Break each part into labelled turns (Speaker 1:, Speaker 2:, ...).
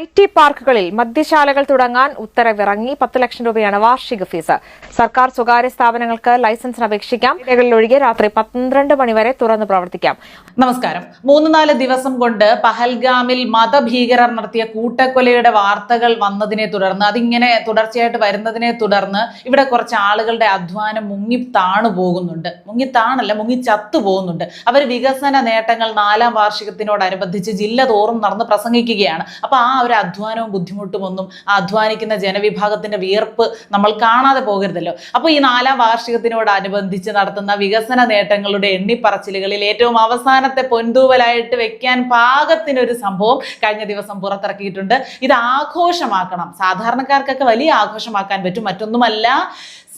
Speaker 1: I T പാർക്കുകളിൽ മദ്യശാലകൾ തുടങ്ങാൻ ഉത്തരവിറങ്ങി പത്ത് ലക്ഷം രൂപയാണ് വാർഷിക ഫീസ്. സർക്കാർ സ്വകാര്യ സ്ഥാപനങ്ങൾക്ക് ലൈസൻസിന് അപേക്ഷിക്കാം. ഒഴികെ രാത്രി പന്ത്രണ്ട് മണിവരെ തുറന്ന് പ്രവർത്തിക്കാം.
Speaker 2: നമസ്കാരം. മൂന്ന് നാല് ദിവസം കൊണ്ട് പഹൽഗാമിൽ മതഭീകരർ നടത്തിയ കൂട്ടക്കൊലയുടെ വാർത്തകൾ വന്നതിനെ തുടർന്ന് അതിങ്ങനെ തുടർച്ചയായിട്ട് വരുന്നതിനെ തുടർന്ന് ഇവിടെ കുറച്ച് ആളുകളുടെ അധ്വാനം മുങ്ങി താണു പോകുന്നുണ്ട്. മുങ്ങി താണല്ല മുങ്ങി ചത്തു പോകുന്നുണ്ട്. അവർ വികസന നേട്ടങ്ങൾ നാലാം വാർഷികത്തിനോടനുബന്ധിച്ച് ജില്ല തോറും നടന്ന് പ്രസംഗിക്കുകയാണ്. അപ്പൊ ആ ഒരു അധ്വാനവും ബുദ്ധിമുട്ടും ഒന്നും അധ്വാനിക്കുന്ന ജനവിഭാഗത്തിന്റെ വിയർപ്പ് നമ്മൾ കാണാതെ പോകരുതല്ലോ. അപ്പോൾ ഈ നാലാം വാർഷികത്തിനോടനുബന്ധിച്ച് നടത്തുന്ന വികസന നേട്ടങ്ങളുടെ എണ്ണിപ്പറച്ചിലുകളിൽ ഏറ്റവും അവസാനത്തെ പൊൻതൂവലായിട്ട് വെക്കാൻ പാകത്തിനൊരു സംഭവം കഴിഞ്ഞ ദിവസം പുറത്തിറക്കിയിട്ടുണ്ട്. ഇത് ആഘോഷമാക്കണം. സാധാരണക്കാർക്കൊക്കെ വലിയ ആഘോഷമാക്കാൻ പറ്റും. മറ്റൊന്നുമല്ല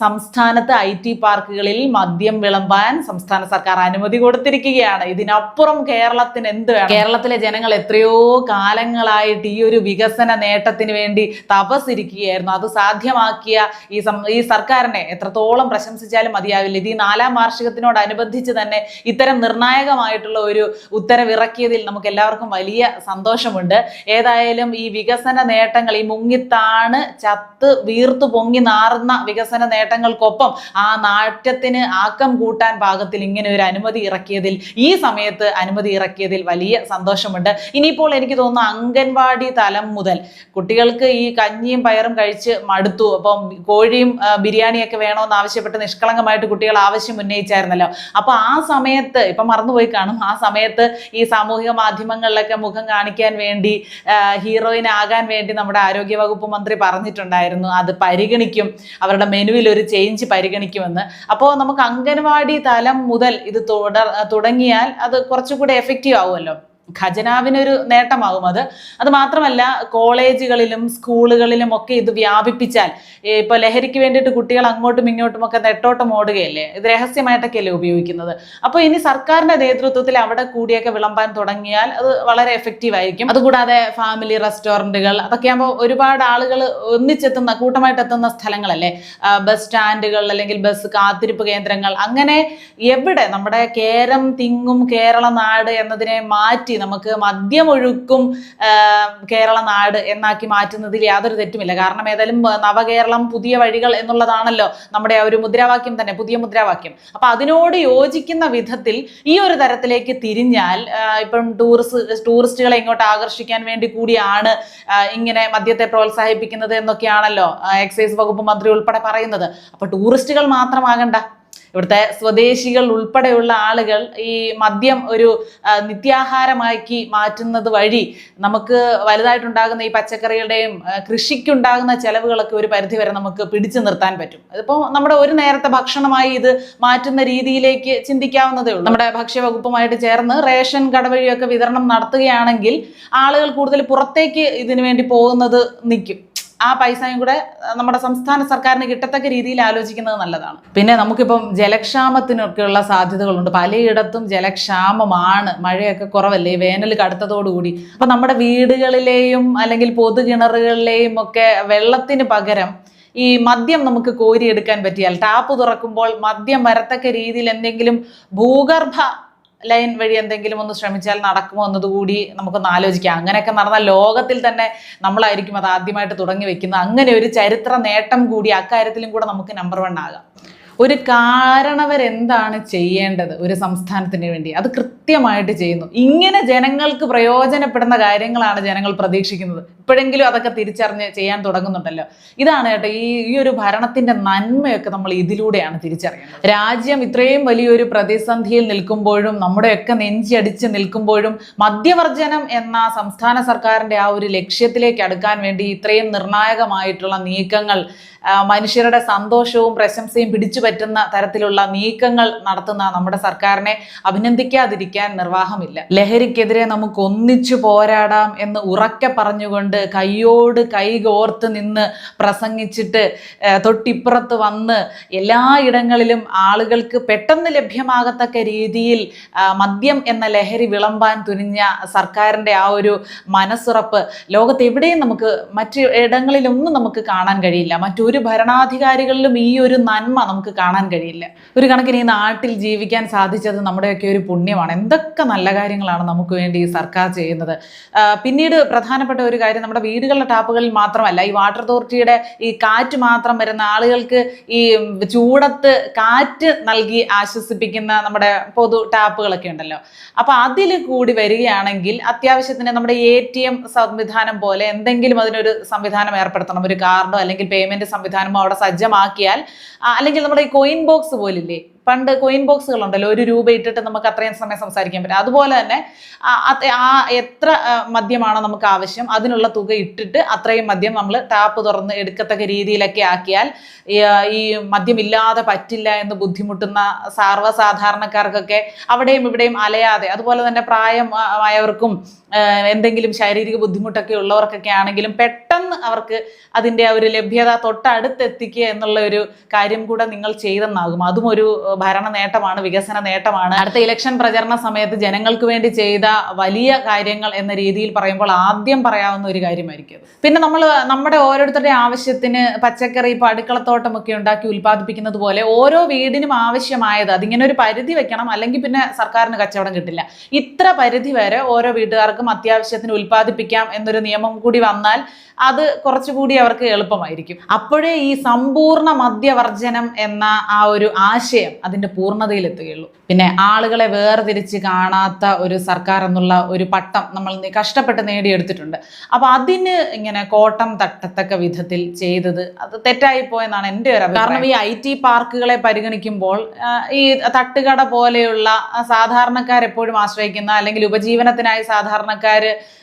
Speaker 2: സംസ്ഥാനത്ത് ഐ ടി പാർക്കുകളിൽ മദ്യം വിളമ്പാൻ സംസ്ഥാന സർക്കാർ അനുമതി കൊടുത്തിരിക്കുകയാണ്. ഇതിനപ്പുറം കേരളത്തിന് എന്ത് വേണം? കേരളത്തിലെ ജനങ്ങൾ എത്രയോ കാലങ്ങളായിട്ട് ഈ ഒരു വികസന നേട്ടത്തിന് വേണ്ടി തപസ്സിരിക്കുകയായിരുന്നു. അത് സാധ്യമാക്കിയ ഈ ഈ സർക്കാരിനെ എത്രത്തോളം പ്രശംസിച്ചാലും മതിയാവില്ല. ഇത് ഈ നാലാം വാർഷികത്തിനോടനുബന്ധിച്ച് തന്നെ ഇത്തരം നിർണായകമായിട്ടുള്ള ഒരു ഉത്തരവിറക്കിയതിൽ നമുക്ക് എല്ലാവർക്കും വലിയ സന്തോഷമുണ്ട്. ഏതായാലും ഈ വികസന നേട്ടങ്ങൾ ഈ മുങ്ങിത്താണ് ചത്ത് വീർത്തു പൊങ്ങി നാറുന്ന വികസന നേട്ടങ്ങൾക്കൊപ്പം ആ നാട്ടത്തിന് ആക്കം കൂട്ടാൻ പാകത്തിൽ ഇങ്ങനെ ഒരു അനുമതി ഇറക്കിയതിൽ ഈ സമയത്ത് അനുമതി ഇറക്കിയതിൽ വലിയ സന്തോഷമുണ്ട്. ഇനിയിപ്പോൾ എനിക്ക് തോന്നുന്നു അംഗൻവാടി തലം മുതൽ കുട്ടികൾക്ക് ഈ കഞ്ഞിയും പയറും കഴിച്ച് മടുത്തു. അപ്പം കോഴിയും ബിരിയാണിയൊക്കെ വേണമെന്ന് ആവശ്യപ്പെട്ട് നിഷ്കളങ്കമായിട്ട് കുട്ടികൾ ആവശ്യം ഉന്നയിച്ചായിരുന്നല്ലോ. അപ്പൊ ആ സമയത്ത് ഇപ്പൊ മറന്നുപോയി കാണും ആ സമയത്ത് ഈ സാമൂഹിക മാധ്യമങ്ങളിലൊക്കെ മുഖം കാണിക്കാൻ വേണ്ടി ഹീറോയിൻ ആകാൻ വേണ്ടി നമ്മുടെ ആരോഗ്യ വകുപ്പ് മന്ത്രി പറഞ്ഞിട്ടുണ്ടായിരുന്നു. അത് പരിഗണിക്കും. അവരുടെ മെനുവിൽ ഒരു ചേഞ്ച് പരിഗണിക്കുമെന്ന്. അപ്പോൾ നമുക്ക് അംഗൻവാടി തലം മുതൽ ഇത് തുടങ്ങിയാൽ അത് കുറച്ചുകൂടെ എഫക്റ്റീവ് ആവുമല്ലോ? ഖജനാവിനൊരു നേട്ടമാകും അത്. അത് മാത്രമല്ല കോളേജുകളിലും സ്കൂളുകളിലും ഒക്കെ ഇത് വ്യാപിപ്പിച്ചാൽ ഇപ്പൊ ലഹരിക്ക് വേണ്ടിയിട്ട് കുട്ടികൾ അങ്ങോട്ടും ഇങ്ങോട്ടും ഒക്കെ നെട്ടോട്ടം ഓടുകയല്ലേ? ഇത് രഹസ്യമായിട്ടൊക്കെയല്ലേ ഉപയോഗിക്കുന്നത്. അപ്പോൾ ഇനി സർക്കാരിന്റെ നേതൃത്വത്തിൽ അവിടെ കൂടിയൊക്കെ വിളമ്പാൻ തുടങ്ങിയാൽ അത് വളരെ എഫക്റ്റീവ് ആയിരിക്കും. അതുകൂടാതെ ഫാമിലി റെസ്റ്റോറന്റുകൾ അതൊക്കെ ആകുമ്പോൾ ഒരുപാട് ആളുകൾ ഒന്നിച്ചെത്തുന്ന കൂട്ടമായിട്ട് എത്തുന്ന സ്ഥലങ്ങളല്ലേ ബസ് സ്റ്റാൻഡുകൾ അല്ലെങ്കിൽ ബസ് കാത്തിരിപ്പ് കേന്ദ്രങ്ങൾ. അങ്ങനെ എവിടെ നമ്മുടെ കേരം തിങ്ങും കേരള നാട് എന്നതിനെ മാറ്റി നമുക്ക് മദ്യമൊഴുക്കും കേരള നാട് എന്നാക്കി മാറ്റുന്നതിൽ യാതൊരു തെറ്റുമില്ല. കാരണം ഏതായാലും നവകേരളം പുതിയ വഴികൾ എന്നുള്ളതാണല്ലോ നമ്മുടെ ആ ഒരു മുദ്രാവാക്യം തന്നെ പുതിയ മുദ്രാവാക്യം. അപ്പൊ അതിനോട് യോജിക്കുന്ന വിധത്തിൽ ഈ ഒരു തരത്തിലേക്ക് തിരിഞ്ഞാൽ ഇപ്പം ടൂറിസ്റ്റ് ടൂറിസ്റ്റുകളെ ഇങ്ങോട്ട് ആകർഷിക്കാൻ വേണ്ടി കൂടിയാണ് ഇങ്ങനെ മദ്യത്തെ പ്രോത്സാഹിപ്പിക്കുന്നത് എന്നൊക്കെയാണല്ലോ എക്സൈസ് വകുപ്പ് മന്ത്രി ഉൾപ്പെടെ പറയുന്നത്. അപ്പൊ ടൂറിസ്റ്റുകൾ മാത്രമാകണ്ട. ഇവിടുത്തെ സ്വദേശികൾ ഉൾപ്പെടെയുള്ള ആളുകൾ ഈ മദ്യം ഒരു നിത്യാഹാരമാക്കി മാറ്റുന്നത് വഴി നമുക്ക് വലുതായിട്ടുണ്ടാകുന്ന ഈ പച്ചക്കറികളുടെയും കൃഷിക്കുണ്ടാകുന്ന ചെലവുകളൊക്കെ ഒരു പരിധിവരെ നമുക്ക് പിടിച്ചു നിർത്താൻ പറ്റും. അതിപ്പോൾ നമ്മുടെ ഒരു നേരത്തെ ഭക്ഷണമായി ഇത് മാറ്റുന്ന രീതിയിലേക്ക് ചിന്തിക്കാവുന്നതേ ഉള്ളൂ. നമ്മുടെ ഭക്ഷ്യവകുപ്പുമായിട്ട് ചേർന്ന് റേഷൻ കട വഴിയൊക്കെ വിതരണം നടത്തുകയാണെങ്കിൽ ആളുകൾ കൂടുതൽ പുറത്തേക്ക് ഇതിനു വേണ്ടി പോകുന്നത് നിൽക്കും ആ പൈസയും കൂടെ നമ്മുടെ സംസ്ഥാന സർക്കാരിന് കിട്ടത്തക്ക രീതിയിൽ ആലോചിക്കുന്നത് നല്ലതാണ്. പിന്നെ നമുക്കിപ്പം ജലക്ഷാമത്തിനൊക്കെയുള്ള സാധ്യതകളുണ്ട്. പലയിടത്തും ജലക്ഷാമമാണ്. മഴയൊക്കെ കുറവല്ലേ? വേനൽ കടുത്തതോടുകൂടി. അപ്പം നമ്മുടെ വീടുകളിലെയും അല്ലെങ്കിൽ പൊതു കിണറുകളിലെയും ഒക്കെ വെള്ളത്തിന് പകരം ഈ മദ്യം നമുക്ക് കോരിയെടുക്കാൻ പറ്റിയാൽ ടാപ്പ് തുറക്കുമ്പോൾ മദ്യം വരത്തക്ക രീതിയിൽ എന്തെങ്കിലും ഭൂഗർഭ ലൈൻ വഴി എന്തെങ്കിലും ഒന്ന് ശ്രമിച്ചാൽ നടക്കുമോ എന്നതുകൂടി നമുക്കൊന്ന് ആലോചിക്കാം. അങ്ങനെയൊക്കെ നടന്ന ലോകത്തിൽ തന്നെ നമ്മളായിരിക്കും അത് ആദ്യമായിട്ട് തുടങ്ങി വെക്കുന്നത്. അങ്ങനെ ഒരു ചരിത്ര നേട്ടം കൂടി അക്കാര്യത്തിലും കൂടെ നമുക്ക് നമ്പർ വൺ ആകാം. ഒരു കാരണവരെന്താണ് ചെയ്യേണ്ടത് ഒരു സംസ്ഥാനത്തിന് വേണ്ടി? അത് കൃത്യമായിട്ട് ചെയ്യുന്നു. ഇങ്ങനെ ജനങ്ങൾക്ക് പ്രയോജനപ്പെടുന്ന കാര്യങ്ങളാണ് ജനങ്ങൾ പ്രതീക്ഷിക്കുന്നത്. ഇപ്പോഴെങ്കിലും അതൊക്കെ തിരിച്ചറിഞ്ഞ് ചെയ്യാൻ തുടങ്ങുന്നുണ്ടല്ലോ. ഇതാണ് കേട്ടോ ഈ ഈ ഒരു ഭരണത്തിന്റെ നന്മയൊക്കെ നമ്മൾ ഇതിലൂടെയാണ് തിരിച്ചറിയുന്നത്. രാജ്യം ഇത്രയും വലിയൊരു പ്രതിസന്ധിയിൽ നിൽക്കുമ്പോഴും നമ്മുടെയൊക്കെ നെഞ്ചിയടിച്ച് നിൽക്കുമ്പോഴും മദ്യവർജനം എന്ന സംസ്ഥാന സർക്കാരിന്റെ ആ ഒരു ലക്ഷ്യത്തിലേക്ക് അടുക്കാൻ വേണ്ടി ഇത്രയും നിർണായകമായിട്ടുള്ള നീക്കങ്ങൾ മനുഷ്യരുടെ സന്തോഷവും പ്രശംസയും പിടിച്ചു പറ്റുന്ന തരത്തിലുള്ള നീക്കങ്ങൾ നടത്തുന്ന നമ്മുടെ സർക്കാരിനെ അഭിനന്ദിക്കാതിരിക്കാൻ നിർവാഹമില്ല. ലഹരിക്കെതിരെ നമുക്ക് ഒന്നിച്ചു പോരാടാം എന്ന് ഉറക്കെ പറഞ്ഞുകൊണ്ട് കൈയോട് കൈ കോർത്ത് നിന്ന് പ്രസംഗിച്ചിട്ട് തൊട്ടിപ്പുറത്ത് വന്ന് എല്ലായിടങ്ങളിലും ആളുകൾക്ക് പെട്ടെന്ന് ലഭ്യമാകത്തക്ക രീതിയിൽ മദ്യം എന്ന ലഹരി വിളമ്പാൻ തുനിഞ്ഞ സർക്കാരിന്റെ ആ ഒരു മനസ്സുറപ്പ് ലോകത്ത് എവിടെയും നമുക്ക് മറ്റ് ഇടങ്ങളിലൊന്നും നമുക്ക് കാണാൻ കഴിയില്ല. മറ്റൊരു ഭരണാധികാരികളിലും ഈ ഒരു നന്മ നമുക്ക് കാണാൻ കഴിയില്ല. ഒരു കണക്കിന് ഈ നാട്ടിൽ ജീവിക്കാൻ സാധിച്ചത് നമ്മുടെയൊക്കെ ഒരു പുണ്യമാണ്. എന്തൊക്കെ നല്ല കാര്യങ്ങളാണ് നമുക്ക് വേണ്ടി ഈ സർക്കാർ ചെയ്യുന്നത്. പിന്നീട് പ്രധാനപ്പെട്ട ഒരു കാര്യം നമ്മുടെ വീടുകളുടെ ടാപ്പുകളിൽ മാത്രമല്ല ഈ വാട്ടർ അതോറിറ്റിയുടെ ഈ കാറ്റ് മാത്രം വരുന്ന ആളുകൾക്ക് ഈ ചൂടത്ത് കാറ്റ് നൽകി ആശ്വസിപ്പിക്കുന്ന നമ്മുടെ പൊതു ടാപ്പുകളൊക്കെ ഉണ്ടല്ലോ. അപ്പൊ അതിൽ കൂടി വരികയാണെങ്കിൽ അത്യാവശ്യത്തിന് നമ്മുടെ എ ടി എം സംവിധാനം പോലെ എന്തെങ്കിലും അതിനൊരു സംവിധാനം ഏർപ്പെടുത്തണം. ഒരു കാർഡോ അല്ലെങ്കിൽ പേയ്മെന്റ് സംവിധാനമോ അവിടെ സജ്ജമാക്കിയാൽ അല്ലെങ്കിൽ നമ്മുടെ ഈ കോയിൻ ബോക്സ് പോലില്ലേ പണ്ട് കോയിൻ ബോക്സുകൾ ഉണ്ടല്ലോ ഒരു രൂപ ഇട്ടിട്ട് നമുക്ക് അത്രയും സമയം സംസാരിക്കാൻ പറ്റും. അതുപോലെ തന്നെ ആ എത്ര മദ്യമാണോ നമുക്ക് ആവശ്യം അതിനുള്ള തുക ഇട്ടിട്ട് അത്രയും മദ്യം നമ്മൾ ടാപ്പ് തുറന്ന് എടുക്കത്തക്ക രീതിയിലൊക്കെ ആക്കിയാൽ ഈ, മദ്യമില്ലാതെ പറ്റില്ല എന്ന് ബുദ്ധിമുട്ടുന്ന സർവസാധാരണക്കാർക്കൊക്കെ അവിടെയും ഇവിടെയും അലയാതെ അതുപോലെ തന്നെ പ്രായമായവർക്കും എന്തെങ്കിലും ശാരീരിക ബുദ്ധിമുട്ടൊക്കെ ഉള്ളവർക്കൊക്കെ ആണെങ്കിലും പെട്ടെന്ന് അവർക്ക് അതിന്റെ ആ ഒരു ലഭ്യത തൊട്ടടുത്തെത്തിക്കുക എന്നുള്ള ഒരു കാര്യം കൂടെ നിങ്ങൾ ചെയ്തെന്നാകും. അതും ഒരു ഭരണ നേട്ടമാണ് വികസന നേട്ടമാണ്. അടുത്ത ഇലക്ഷൻ പ്രചരണ സമയത്ത് ജനങ്ങൾക്ക് വേണ്ടി ചെയ്ത വലിയ കാര്യങ്ങൾ എന്ന രീതിയിൽ പറയുമ്പോൾ ആദ്യം പറയാവുന്ന ഒരു കാര്യമായിരിക്കും. പിന്നെ നമ്മൾ നമ്മുടെ ഓരോരുത്തരുടെ ആവശ്യത്തിന് പച്ചക്കറി ഇപ്പോൾ അടുക്കളത്തോട്ടമൊക്കെ ഉണ്ടാക്കി ഉൽപ്പാദിപ്പിക്കുന്നത് പോലെ ഓരോ വീടിനും ആവശ്യമായത് അതിങ്ങനെ ഒരു പരിധി വെക്കണം അല്ലെങ്കിൽ പിന്നെ സർക്കാരിന് കച്ചവടം കിട്ടില്ല. ഇത്ര പരിധി വരെ ഓരോ വീട്ടുകാർക്കും അത്യാവശ്യത്തിന് ഉൽപ്പാദിപ്പിക്കാം എന്നൊരു നിയമം കൂടി വന്നാൽ അത് കുറച്ചുകൂടി അവർക്ക് എളുപ്പമായിരിക്കും. അപ്പോഴേ ഈ സമ്പൂർണ മദ്യവർജനം എന്ന ആ ഒരു ആശയം അതിന്റെ പൂർണതയിലെത്തുകയുള്ളൂ പിന്നെ ആളുകളെ വേർതിരിച്ച് കാണാത്ത ഒരു സർക്കാർ എന്നുള്ള ഒരു പട്ടം നമ്മൾ കഷ്ടപ്പെട്ട് നേടിയെടുത്തിട്ടുണ്ട്. അപ്പൊ അതിന് ഇങ്ങനെ കോട്ടം തട്ടത്തക്ക വിധത്തിൽ ചെയ്തത് അത് തെറ്റായി പോയെന്നാണ് എന്റെ ഒരു കാരണം ഈ ഐ ടി പാർക്കുകളെ പരിഗണിക്കുമ്പോൾ ഈ തട്ടുകട പോലെയുള്ള സാധാരണക്കാരെപ്പോഴും ആശ്രയിക്കുന്ന അല്ലെങ്കിൽ ഉപജീവനത്തിനായി സാധാരണക്കാര്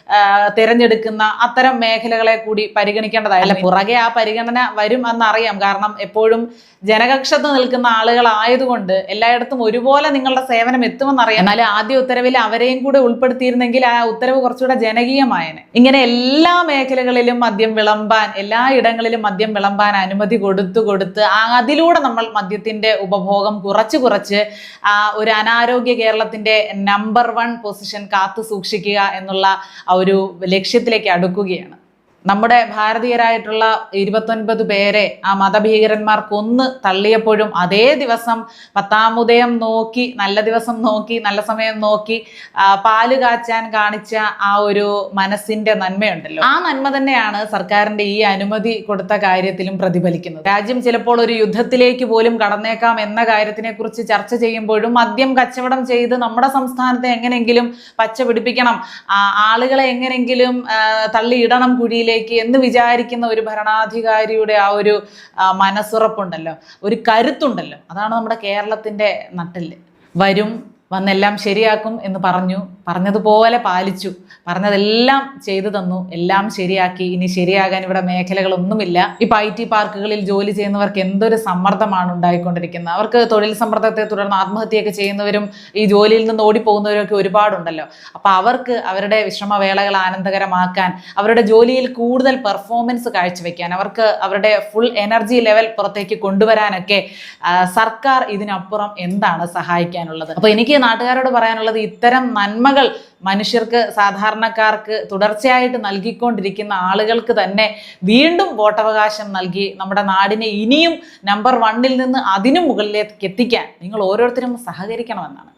Speaker 2: ആ, തിരഞ്ഞെടുക്കുന്ന അത്തരം മേഖലകളെ കൂടി പരിഗണിക്കേണ്ടതായല്ല പുറകെ ആ പരിഗണന വരും എന്നറിയാം. കാരണം എപ്പോഴും ജനകക്ഷത്ത് നിൽക്കുന്ന ആളുകളായതുകൊണ്ട് എല്ലായിടത്തും ഒരുപോലെ നിങ്ങളുടെ സേവനം എത്തുമെന്നറിയാം. എന്നാൽ ആദ്യ ഉത്തരവിൽ അവരെയും കൂടെ ഉൾപ്പെടുത്തിയിരുന്നെങ്കിൽ ആ ഉത്തരവ് കുറച്ചുകൂടെ ജനകീയമായനെ. ഇങ്ങനെ എല്ലാ മേഖലകളിലും മദ്യം വിളമ്പാൻ എല്ലാ ഇടങ്ങളിലും മദ്യം വിളമ്പാൻ അനുമതി കൊടുത്തു കൊടുത്ത് ആ അതിലൂടെ നമ്മൾ മദ്യത്തിന്റെ ഉപഭോഗം കുറച്ച് കുറച്ച് ആ ഒരു അനാരോഗ്യ കേരളത്തിന്റെ നമ്പർ വൺ പൊസിഷൻ കാത്തു സൂക്ഷിക്കുക എന്നുള്ള ആ ഒരു ലക്ഷ്യത്തിലേക്ക് അടുക്കുകയാണ്. നമ്മുടെ ഭാരതീയരായിട്ടുള്ള ഇരുപത്തൊൻപത് പേരെ ആ മതഭീകരന്മാർ കൊന്ന് തള്ളിയപ്പോഴും അതേ ദിവസം പത്താമുദയം നോക്കി നല്ല ദിവസം നോക്കി നല്ല സമയം നോക്കി പാൽ കാച്ചാൻ കാണിച്ച ആ ഒരു മനസ്സിന്റെ നന്മയുണ്ടല്ലോ. ആ നന്മ തന്നെയാണ് സർക്കാരിന്റെ ഈ അനുമതി കൊടുത്ത കാര്യത്തിലും പ്രതിഫലിക്കുന്നത്. രാജ്യം ചിലപ്പോൾ ഒരു യുദ്ധത്തിലേക്ക് പോലും കടന്നേക്കാം എന്ന കാര്യത്തിനെ കുറിച്ച് ചർച്ച ചെയ്യുമ്പോഴും മദ്യം കച്ചവടം ചെയ്ത് നമ്മുടെ സംസ്ഥാനത്തെ എങ്ങനെയെങ്കിലും പച്ച പിടിപ്പിക്കണം ആളുകളെ എങ്ങനെയെങ്കിലും തള്ളിയിടണം കുഴിയിലേക്ക് എന്ന് വിചാരിക്കുന്ന ഒരു ഭരണാധികാരിയുടെ ആ ഒരു മനസ്സുറപ്പുണ്ടല്ലോ. ഒരു കരുത്തുണ്ടല്ലോ. അതാണ് നമ്മുടെ കേരളത്തിന്റെ നട്ടൽ വരും വന്നെല്ലാം ശരിയാക്കും എന്ന് പറഞ്ഞു. പറഞ്ഞതുപോലെ പാലിച്ചു. പറഞ്ഞതെല്ലാം ചെയ്തു തന്നു. എല്ലാം ശരിയാക്കി. ഇനി ശരിയാകാൻ ഇവിടെ മേഖലകളൊന്നുമില്ല. ഇപ്പൊ ഐ ടി പാർക്കുകളിൽ ജോലി ചെയ്യുന്നവർക്ക് എന്തൊരു സമ്മർദ്ദമാണ് ഉണ്ടായിക്കൊണ്ടിരിക്കുന്നത്. അവർക്ക് തൊഴിൽ സമ്മർദ്ദത്തെ തുടർന്ന് ആത്മഹത്യയൊക്കെ ചെയ്യുന്നവരും ഈ ജോലിയിൽ നിന്ന് ഓടിപ്പോകുന്നവരും ഒക്കെ ഒരുപാടുണ്ടല്ലോ. അപ്പോൾ അവർക്ക് അവരുടെ വിശ്രമവേളകൾ ആനന്ദകരമാക്കാൻ അവരുടെ ജോലിയിൽ കൂടുതൽ പെർഫോമൻസ് കാഴ്ചവെക്കാൻ അവർക്ക് അവരുടെ ഫുൾ എനർജി ലെവൽ പുറത്തേക്ക് കൊണ്ടുവരാനൊക്കെ സർക്കാർ ഇതിനപ്പുറം എന്താണ് സഹായിക്കാനുള്ളത്? അപ്പൊ നാട്ടുകാരോട് പറയാനുള്ളത് ഇത്തരം നന്മകൾ മനുഷ്യർക്ക് സാധാരണക്കാർക്ക് തുടർച്ചയായിട്ട് നൽകിക്കൊണ്ടിരിക്കുന്ന ആളുകൾക്ക് തന്നെ വീണ്ടും വോട്ടവകാശം നൽകി നമ്മുടെ നാടിനെ ഇനിയും നമ്പർ വണ്ണിൽ നിന്ന് അതിനു മുകളിലേക്ക് എത്തിക്കാൻ നിങ്ങൾ ഓരോരുത്തരും സഹകരിക്കണമെന്നാണ്.